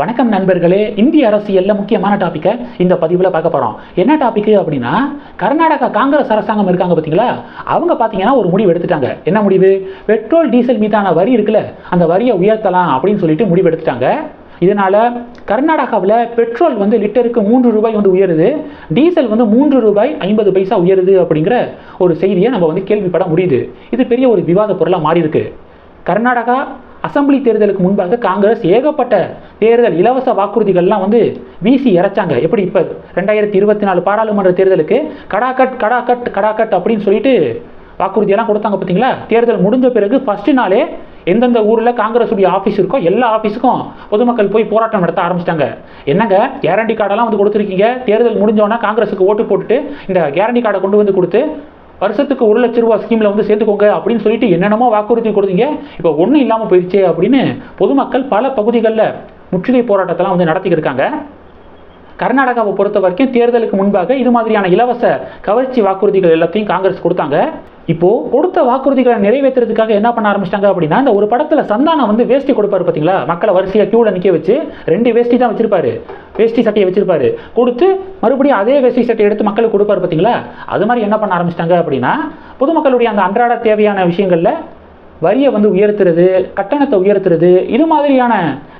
வணக்கம் நண்பர்களே இந்திய அரசியலில் முக்கியமான டாப்பிக்கை இந்த பதிவில் பார்க்க போகிறோம் என்ன டாபிக் அப்படின்னா கர்நாடகா காங்கிரஸ் அரசாங்கம் இருக்காங்க பார்த்தீங்களா? அவங்க பார்த்தீங்கன்னா ஒரு முடிவு எடுத்துட்டாங்க. என்ன முடிவு? பெட்ரோல் டீசல் மீதான வரி இருக்குல்ல அந்த வரியை உயர்த்தலாம் அப்படின்னு சொல்லிட்டு முடிவு எடுத்துட்டாங்க. இதனால் கர்நாடகாவில் பெட்ரோல் வந்து லிட்டருக்கு மூன்று ரூபாய் வந்து உயருது டீசல் வந்து மூன்று ரூபாய் ஐம்பது பைசா உயருது அப்படிங்கிற ஒரு செய்தியை நம்ம வந்து கேள்விப்பட முடியுது. இது பெரிய ஒரு விவாத பொருளாக மாறி இருக்கு கர்நாடகா அசெம்பிளி தேர்தலுக்கு முன்பாக காங்கிரஸ் ஏகப்பட்ட தேர்தல் இலவச வாக்குறுதிகள்லாம் வந்து வீசி இறைச்சாங்க. எப்படி இப்போ ரெண்டாயிரத்தி இருபத்தி நாலு பாராளுமன்ற தேர்தலுக்கு கடாக்கட் கடாக்கட் கடாக்கட் அப்படின்னு சொல்லிட்டு வாக்குறுதியெல்லாம் கொடுத்தாங்க பார்த்தீங்களா தேர்தல் முடிஞ்ச பிறகு ஃபஸ்ட்டு நாளே எந்தெந்த ஊரில் காங்கிரஸுடைய ஆஃபீஸ் இருக்கோ எல்லா ஆஃபீஸுக்கும் பொதுமக்கள் போய் போராட்டம் நடத்த ஆரம்பிச்சிட்டாங்க. என்னங்க? கேரண்டி கார்டெல்லாம் வந்து கொடுத்துருக்கீங்க. தேர்தல் முடிஞ்சோன்னா காங்கிரஸுக்கு ஓட்டு போட்டுட்டு இந்த கேரண்டி கார்டை கொண்டு வந்து கொடுத்து வருஷத்துக்கு ஒரு லட்ச ரூபா ஸ்கீமில் வந்து சேர்த்துக்கோங்க அப்படின்னு சொல்லிட்டு என்னென்னமோ வாக்குறுதி கொடுத்தீங்க. இப்போ ஒன்றும் இல்லாமல் போயிடுச்சே அப்படின்னு பொதுமக்கள் பல பகுதிகளில் முற்றுகை போராட்டத்தெல்லாம் வந்து நடத்திக்கிட்டு இருக்காங்க. கர்நாடகாவை பொறுத்த வரைக்கும் தேர்தலுக்கு முன்பாக இது மாதிரியான இலவச கவர்ச்சி வாக்குறுதிகள் எல்லாத்தையும் காங்கிரஸ் கொடுத்தாங்க. இப்போ கொடுத்த வாக்குறுதிகளை நிறைவேற்றுறதுக்காக என்ன பண்ண ஆரம்பிச்சிட்டாங்க அப்படின்னா இந்த ஒரு படத்துல சந்தானம் வந்து வேஷ்டி கொடுப்பாரு பார்த்தீங்களா மக்களை வரிசையா கியூல நிக்க வச்சு ரெண்டு வேஷ்டி தான் வச்சிருப்பாரு. வேஷ்டி சட்டையை வச்சிருப்பாரு. கொடுத்து மறுபடியும் அதே வேஷ்டி சட்டையை எடுத்து மக்களுக்கு கொடுப்பாரு பார்த்தீங்களா அது மாதிரி என்ன பண்ண ஆரம்பிச்சிட்டாங்க அப்படின்னா பொதுமக்களுடைய அந்த அன்றாட தேவையான விஷயங்கள்ல வரியை வந்து உயர்த்துறது கட்டணத்தை உயர்த்துறது இது மாதிரியான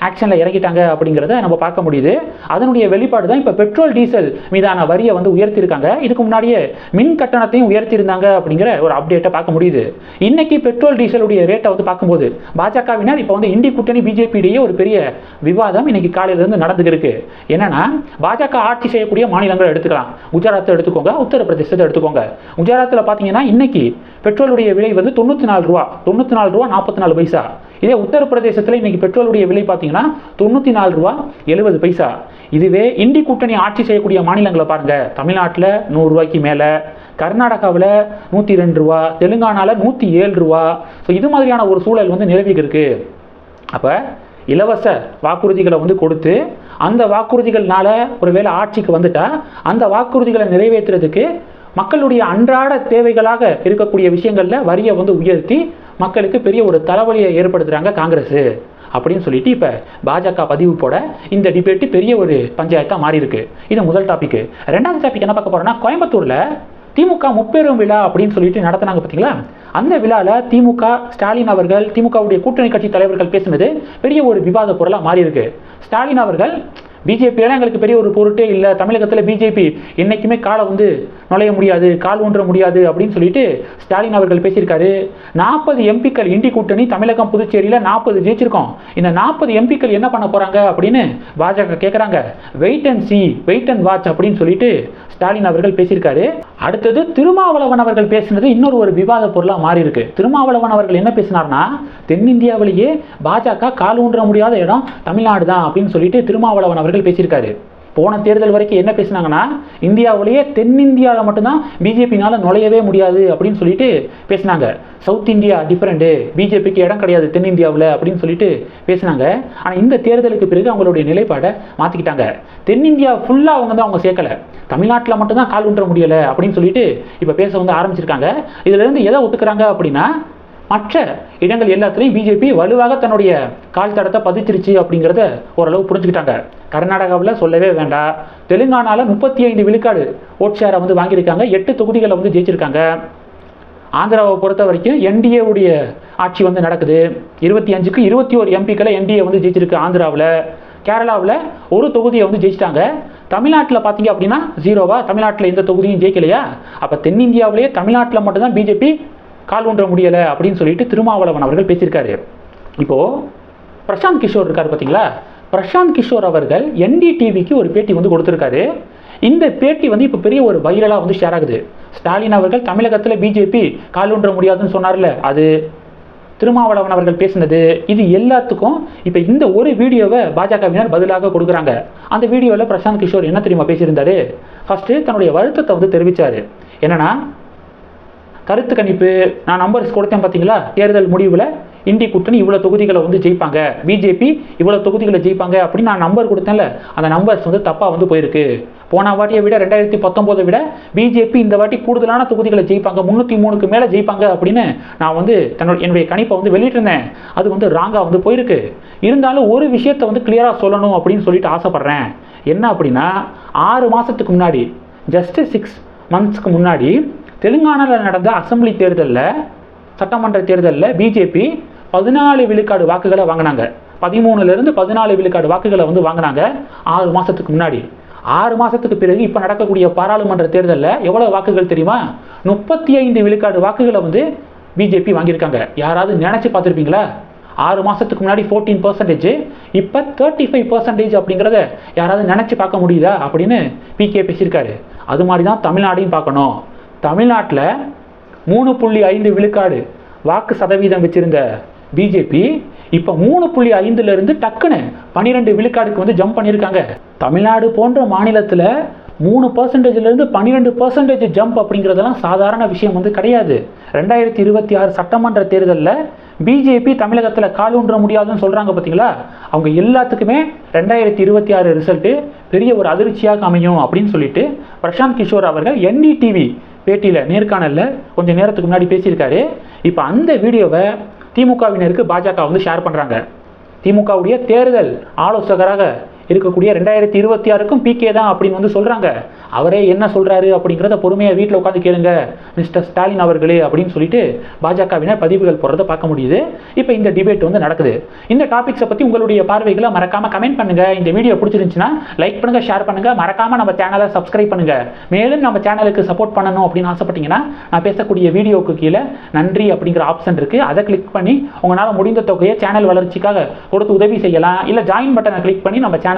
ஆக்ஷனில் இறங்கிட்டாங்க அப்படிங்கிறத நம்ம பார்க்க முடியுது. அதனுடைய வெளிப்பாடு தான் இப்போ பெட்ரோல் டீசல் மீதான வரியை வந்து உயர்த்தியிருக்காங்க. இதுக்கு முன்னாடியே மின் கட்டணத்தையும் உயர்த்தியிருந்தாங்க அப்படிங்கிற ஒரு அப்டேட்டை பார்க்க முடியுது. இன்னைக்கு பெட்ரோல் டீசலுடைய ரேட்டை வந்து பார்க்கும்போது பாஜகவினர் இப்போ வந்து இந்தி கூட்டணி பிஜேபியிடையே ஒரு பெரிய விவாதம் இன்னைக்கு காலையிலேருந்து நடந்துக்கு என்னன்னா பாஜக ஆட்சி செய்யக்கூடிய மாநிலங்களை எடுத்துக்கலாம். குஜராத்தை எடுத்துக்கோங்க உத்தரப்பிரதேசத்தை எடுத்துக்கோங்க. குஜராத்தில் பார்த்தீங்கன்னா இன்னைக்கு பெட்ரோலுடைய விலை வந்து தொண்ணூற்றி நாலு ரூபா தொண்ணூற்றி நாலு ரூபா நாற்பத்தி நாலு பைசா. இதே உத்தரப்பிரதேசத்தில் இன்னைக்கு பெட்ரோலுடைய விலை பார்த்தீங்கன்னா தொண்ணூற்றி நாலு ரூபா எழுபது பைசா. இதுவே இந்தி கூட்டணி ஆட்சி செய்யக்கூடிய மாநிலங்களை பாருங்க. தமிழ்நாட்டில் நூறுரூவாய்க்கு மேலே கர்நாடகாவில் நூற்றி ரெண்டு ரூபா தெலுங்கானாவில் நூற்றி ஏழு ரூபா. ஸோ இது மாதிரியான ஒரு சூழல் வந்து நிலவி அப்போ இலவச வாக்குறுதிகளை வந்து கொடுத்து அந்த வாக்குறுதிகள்னால ஒருவேளை ஆட்சிக்கு வந்துட்டால் அந்த வாக்குறுதிகளை நிறைவேற்றுறதுக்கு மக்களுடைய அன்றாட தேவைகளாக இருக்கக்கூடிய விஷயங்களில் வரியை வந்து உயர்த்தி மக்களுக்கு பெரிய ஒரு தலைவலியை ஏற்படுத்துகிறாங்க காங்கிரஸ். அப்படின்னு சொல்லிட்டு இப்போ பாஜக பதிவு போட இந்த டிபேட்டு பெரிய ஒரு பஞ்சாயத்தாக மாறி இருக்கு இது முதல் டாபிக் ரெண்டாவது டாபிக் என்ன பார்க்க போகிறோம்னா கோயம்புத்தூரில் திமுக முப்பெரும் விழா அப்படின்னு சொல்லிட்டு நடத்தினாங்க பார்த்தீங்களா அந்த விழாவில் திமுக ஸ்டாலின் அவர்கள் திமுகவுடைய கூட்டணி கட்சி தலைவர்கள் பேசினது பெரிய ஒரு விவாத பொருளாக மாறி இருக்கு ஸ்டாலின் அவர்கள் பிஜேபியெல்லாம் எங்களுக்கு பெரிய ஒரு பொருட்டே இல்லை. தமிழகத்தில் பிஜேபி என்றைக்குமே காலை வந்து நுழைய முடியாது கால் ஊன்ற முடியாது அப்படின்னு சொல்லிட்டு ஸ்டாலின் அவர்கள் பேசியிருக்காரு. நாற்பது எம்பிக்கள் இண்டி கூட்டணி தமிழகம் புதுச்சேரியில் நாற்பது ஜெயிச்சிருக்கோம். இந்த நாற்பது எம்பிக்கள் என்ன பண்ண போகிறாங்க அப்படின்னு பாஜக கேட்குறாங்க wait and see wait and watch அப்படின்னு சொல்லிட்டு ஸ்டாலின் அவர்கள் பேசியிருக்காரு. அடுத்தது திருமாவளவன் அவர்கள் பேசினது இன்னொரு ஒரு விவாத பொருளாக மாறி இருக்கு திருமாவளவன் அவர்கள் என்ன பேசினார்னா தென்னிந்தியாவிலேயே பாஜக கால் ஊன்ற முடியாத இடம் தமிழ்நாடு தான் அப்படின்னு சொல்லிட்டு திருமாவளவன் அவர்கள் பேசியிருக்காரு. போன தேர்தல் வரைக்கும் என்ன பேசினாங்கன்னா இந்தியாவிலேயே தென்னிந்தியாவில் மட்டும்தான் பிஜேபினால் நுழையவே முடியாது அப்படின்னு சொல்லிட்டு பேசினாங்க. சவுத் இந்தியா டிஃப்ரெண்ட்டு பிஜேபிக்கு இடம் கிடையாது தென்னிந்தியாவில் அப்படின்னு சொல்லிட்டு பேசினாங்க. ஆனால் இந்த தேர்தலுக்கு பிறகு அவங்களுடைய நிலைப்பாடை மாற்றிக்கிட்டாங்க தென்னிந்தியா ஃபுல்லாக அவங்க தான் அவங்க சேர்க்கலை. தமிழ்நாட்டில் மட்டும்தான் கால் ஊன்ற முடியலை அப்படின்னு சொல்லிட்டு இப்போ பேச வந்து ஆரம்பிச்சிருக்காங்க. இதுலேருந்து எதை ஒத்துக்கிறாங்க அப்படின்னா மற்ற இடங்கள் எல்லாத்துலேயும் பிஜேபி வலுவாக தன்னுடைய கால் தடத்தை பதிச்சிருச்சு அப்படிங்கிறத ஓரளவு புரிஞ்சுக்கிட்டாங்க. கர்நாடகாவில் சொல்லவே வேண்டாம் தெலுங்கானாவில் முப்பத்தி ஐந்து விழுக்காடு ஓட் ஷேரை வந்து வாங்கியிருக்காங்க. எட்டு தொகுதிகளை வந்து ஜெயிச்சிருக்காங்க. ஆந்திராவை பொறுத்த வரைக்கும் என்டிஏவுடைய ஆட்சி வந்து நடக்குது. இருபத்தி அஞ்சுக்கு இருபத்தி ஒரு எம்பிக்களை என்டிஏ வந்து ஜெயிச்சிருக்கு ஆந்திராவில். கேரளாவில் ஒரு தொகுதியை வந்து ஜெயிச்சிட்டாங்க. தமிழ்நாட்டில் பார்த்தீங்க அப்படின்னா ஜீரோவா தமிழ்நாட்டில் எந்த தொகுதியும் ஜெயிக்கலையா? அப்போ தென்னிந்தியாவிலேயே தமிழ்நாட்டில் மட்டும்தான் பிஜேபி கால் ஊன்ற முடியலை அப்படின்னு சொல்லிட்டு திருமாவளவன் அவர்கள் பேசியிருக்காரு. இப்போது பிரசாந்த் கிஷோர் இருக்கார் பார்த்தீங்களா? பிரசாந்த் கிஷோர் அவர்கள் என்டிடிவிக்கு ஒரு பேட்டி வந்து கொடுத்துருக்காரு. இந்த பேட்டி வந்து இப்போ பெரிய ஒரு வைரலாக வந்து ஷேர் ஆகுது. ஸ்டாலின் அவர்கள் தமிழகத்தில் பிஜேபி கால் ஊன்ற முடியாதுன்னு சொன்னார்ல அது திருமாவளவன் அவர்கள் பேசினது. இது எல்லாத்துக்கும் இப்போ இந்த ஒரு வீடியோவை பாஜகவினர் பதிலாக கொடுக்குறாங்க. அந்த வீடியோவில் பிரசாந்த் கிஷோர் என்ன தெரியுமா பேசியிருந்தாரு? ஃபர்ஸ்ட்டு தன்னுடைய வருத்தத்தை வந்து தெரிவித்தார் என்னன்னா கருத்து கணிப்பு நான் நம்பர்ஸ் கொடுத்தேன் பார்த்தீங்களா? தேர்தல் முடிவில் இந்தி கூட்டணி இவ்வளோ தொகுதிகளை வந்து ஜெயிப்பாங்க. பிஜேபி இவ்வளோ தொகுதிகளை ஜெயிப்பாங்க அப்படின்னு நான் நம்பர் கொடுத்தேன்ல. அந்த நம்பர்ஸ் வந்து தப்பாக வந்து போயிருக்கு. போன வாட்டியை விட ரெண்டாயிரத்தி பத்தொம்போதை விட பிஜேபி இந்த வாட்டி கூடுதலான தொகுதிகளை ஜெயிப்பாங்க. முந்நூற்றி மூணுக்கு மேலே ஜெயிப்பாங்க அப்படின்னு நான் வந்து தன்னோட என்னுடைய கணிப்பை வந்து வெளியிட்டிருந்தேன். அது வந்து ராங்காக வந்து போயிருக்கு. இருந்தாலும் ஒரு விஷயத்தை வந்து கிளியராக சொல்லணும் அப்படின்னு சொல்லிட்டு ஆசைப்பட்றேன். என்ன அப்படின்னா ஆறு மாதத்துக்கு முன்னாடி ஜஸ்ட் சிக்ஸ் மந்த்ஸ்க்கு முன்னாடி தெலுங்கானாவில் நடந்த அசம்பிளி தேர்தலில் சட்டமன்ற தேர்தலில் பிஜேபி பதினாலு விழுக்காடு வாக்குகளை வாங்கினாங்க. பதிமூணுலேருந்து பதினாலு விழுக்காடு வாக்குகளை வந்து வாங்கினாங்க. ஆறு மாதத்துக்கு முன்னாடி. ஆறு மாதத்துக்கு பிறகு இப்போ நடக்கக்கூடிய பாராளுமன்ற தேர்தலில் எவ்வளோ வாக்குகள் தெரியுமா? முப்பத்தி ஐந்து விழுக்காடு வாக்குகளை வந்து பிஜேபி வாங்கியிருக்காங்க. யாராவது நினச்சி பார்த்துருப்பீங்களா? ஆறு மாதத்துக்கு முன்னாடி ஃபோர்டீன் பர்சன்டேஜ் இப்போ தேர்ட்டி ஃபைவ் பர்சன்டேஜ் அப்படிங்கிறத யாராவது நினச்சி பார்க்க முடியுதா அப்படின்னு பிகே பேசியிருக்காரு. அது மாதிரி தான் தமிழ்நாடையும் பார்க்கணும். தமிழ்நாட்டில் மூணு புள்ளி ஐந்து விழுக்காடு வாக்கு சதவீதம் வச்சிருந்த பிஜேபி இப்போ மூணு புள்ளி ஐந்துலேருந்து டக்குன்னு பன்னிரெண்டு விழுக்காடுக்கு வந்து ஜம்ப் பண்ணியிருக்காங்க தமிழ்நாடு போன்ற மாநிலத்தில் மூணு பர்சன்டேஜ்லேருந்து பன்னிரெண்டு பர்சன்டேஜ் ஜம்ப் அப்படிங்கிறதெல்லாம் சாதாரண விஷயம் வந்து கிடையாது. ரெண்டாயிரத்தி இருபத்தி ஆறு சட்டமன்ற தேர்தலில் பிஜேபி தமிழகத்தில் கால் ஊன்ற முடியாதுன்னு சொல்கிறாங்க பார்த்தீங்களா அவங்க எல்லாத்துக்குமே ரெண்டாயிரத்தி இருபத்தி ஆறு ரிசல்ட்டு பெரிய ஒரு அதிர்ச்சியாக அமையும் அப்படின்னு சொல்லிட்டு பிரசாந்த் கிஷோர் அவர்கள் என்டிடிவி பேட்டியில் நேர்காணலில் கொஞ்சம் நேரத்துக்கு முன்னாடி பேசியிருக்காரு. இப்போ அந்த வீடியோவை திமுகவினருக்கு பாஜக வந்து ஷேர் பண்ணுறாங்க திமுகவுடைய தேர்தல் ஆலோசகராக இருக்கக்கூடிய ரெண்டாயிரத்தி இருபத்தி ஆறுக்கும் பிகே தான் அப்படின்னு வந்து சொல்கிறாங்க அவரே என்ன சொல்கிறாரு அப்படிங்கிறத பொறுமையாக வீட்டில் உட்காந்து கேளுங்க மிஸ்டர் ஸ்டாலின் அவர்களே அப்படின்னு சொல்லிட்டு பாஜகவினர் பதிவுகள் போடுறத பார்க்க முடியுது. இப்போ இந்த டிபேட் வந்து நடக்குது. இந்த டாபிக்ஸை பற்றி உங்களுடைய பார்வைகளை மறக்காமல் கமெண்ட் பண்ணுங்கள் இந்த வீடியோ பிடிச்சிருந்துச்சுன்னா லைக் பண்ணுங்கள் ஷேர் பண்ணுங்கள் மறக்காமல் நம்ம சேனலை சப்ஸ்கிரைப் பண்ணுங்கள் மேலும் நம்ம சேனலுக்கு சப்போர்ட் பண்ணணும் அப்படின்னு ஆசைப்பட்டீங்கன்னா நான் பேசக்கூடிய வீடியோவுக்கு கீழே நன்றி அப்படிங்கிற ஆப்ஷன் இருக்குது அதை கிளிக் பண்ணி உங்களால் முடிந்த தொகையை சேனல் வளர்ச்சிக்காக கொடுத்து உதவி செய்யலாம். இல்லை ஜாயின் பட்டனை கிளிக் பண்ணி நம்ம சேனல்